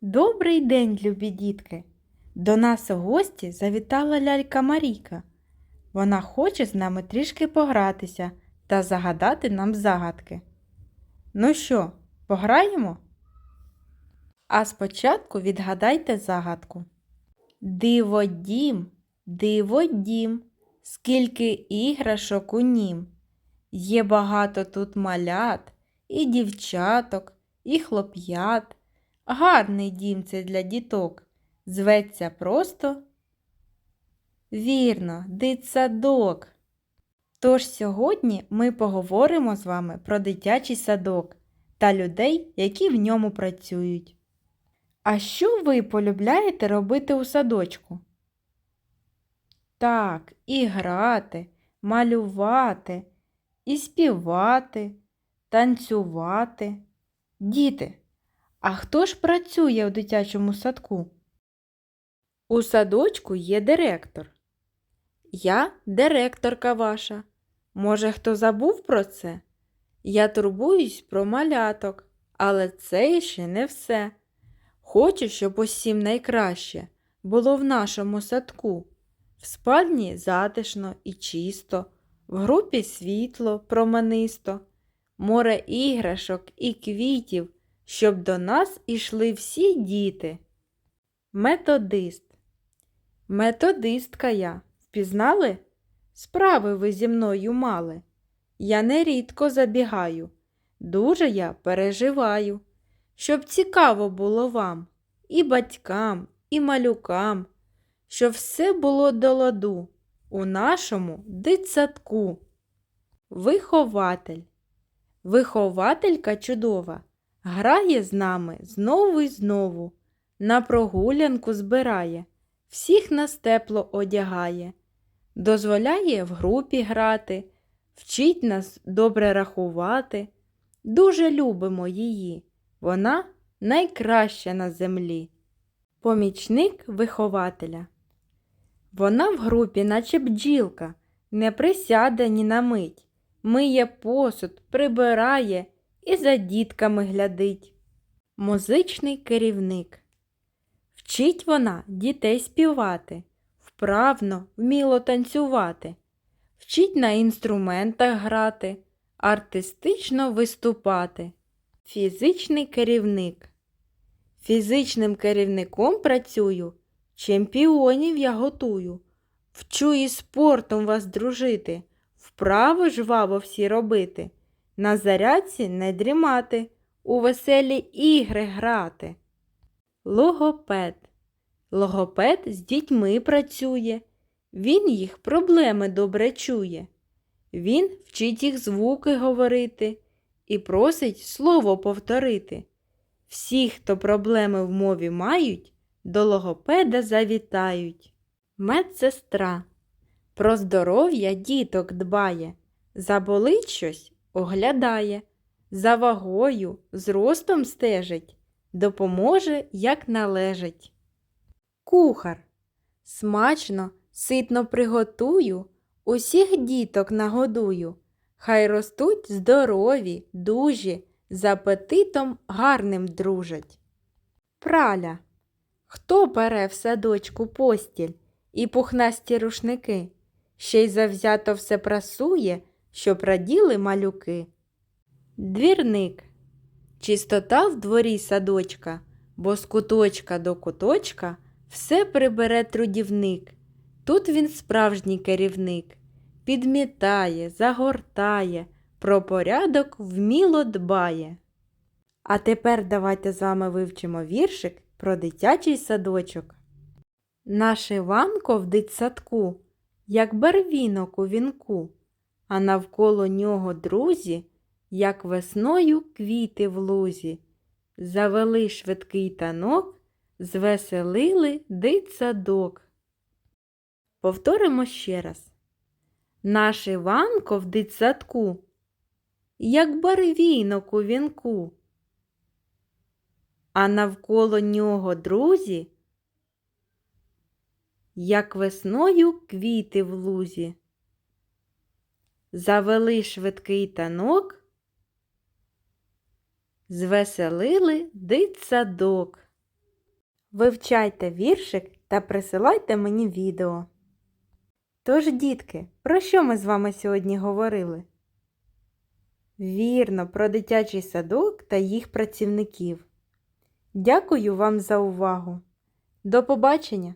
Добрий день, любі дітки! До нас у гості завітала лялька Марійка. Вона хоче з нами трішки погратися та загадати нам загадки. Ну що, пограємо? А спочатку відгадайте загадку. Диво дім, диво дім, скільки іграшок у нім. Є багато тут малят, і дівчаток, і хлоп'ят. Гарний дім це для діток. Зветься просто вірно, дитсадок. Тож сьогодні ми поговоримо з вами про дитячий садок та людей, які в ньому працюють. А що ви полюбляєте робити у садочку? Так, і грати, малювати, і співати, танцювати. Діти, а хто ж працює у дитячому садку? У садочку є директор. Я директорка ваша. Може, хто забув про це? Я турбуюсь про маляток, але це ще не все. Хочу, щоб усім найкраще було в нашому садку. В спальні затишно і чисто, в групі світло, променисто, море іграшок і квітів, щоб до нас ішли всі діти. Методист. Методистка я. Впізнали? Справи ви зі мною мали. Я нерідко забігаю. Дуже я переживаю, щоб цікаво було вам, і батькам, і малюкам, щоб все було до ладу у нашому дитсадку. Вихователь. Вихователька чудова, грає з нами знову й знову, на прогулянку збирає, всіх нас тепло одягає, дозволяє в групі грати, вчить нас добре рахувати. Дуже любимо її, вона найкраща на землі. Помічник вихователя. Вона в групі, наче бджілка, не присяде ні на мить, миє посуд, прибирає і за дітками глядить. Музичний керівник. Вчить вона дітей співати, вправно, вміло танцювати, вчить на інструментах грати, артистично виступати. Фізичний керівник. Фізичним керівником працюю, чемпіонів я готую. Вчу і спортом вас дружити, вправи жваво всі робити, на зарядці не дрімати, у веселі ігри грати. Логопед. Логопед з дітьми працює. Він їх проблеми добре чує. Він вчить їх звуки говорити і просить слово повторити. Всі, хто проблеми в мові мають, до логопеда завітають. Медсестра. Про здоров'я діток дбає, заболить щось оглядає, за вагою, зростом стежить, допоможе, як належить. Кухар. Смачно, ситно приготую, усіх діток нагодую. Хай ростуть здорові, дужі, з апетитом гарним дружать. Праля. Хто пере в садочку постіль і пухнасті рушники, ще й завзято все прасує, щоб раділи малюки. Двірник. Чистота в дворі садочка, бо з куточка до куточка все прибере трудівник. Тут він справжній керівник, підмітає, загортає, про порядок вміло дбає. А тепер давайте з вами вивчимо віршик про дитячий садочок. Наш Іванко в дитсадку, як барвінок у вінку, а навколо нього друзі, як весною квіти в лузі. Завели швидкий танок, звеселили дитсадок. Повторимо ще раз. Наш Іванко в дитсадку, як барвінок у вінку, а навколо нього друзі, як весною квіти в лузі. Завели швидкий танок, звеселили дитсадок. Вивчайте віршик та присилайте мені відео. Тож, дітки, про що ми з вами сьогодні говорили? Вірно, про дитячий садок та їх працівників. Дякую вам за увагу. До побачення!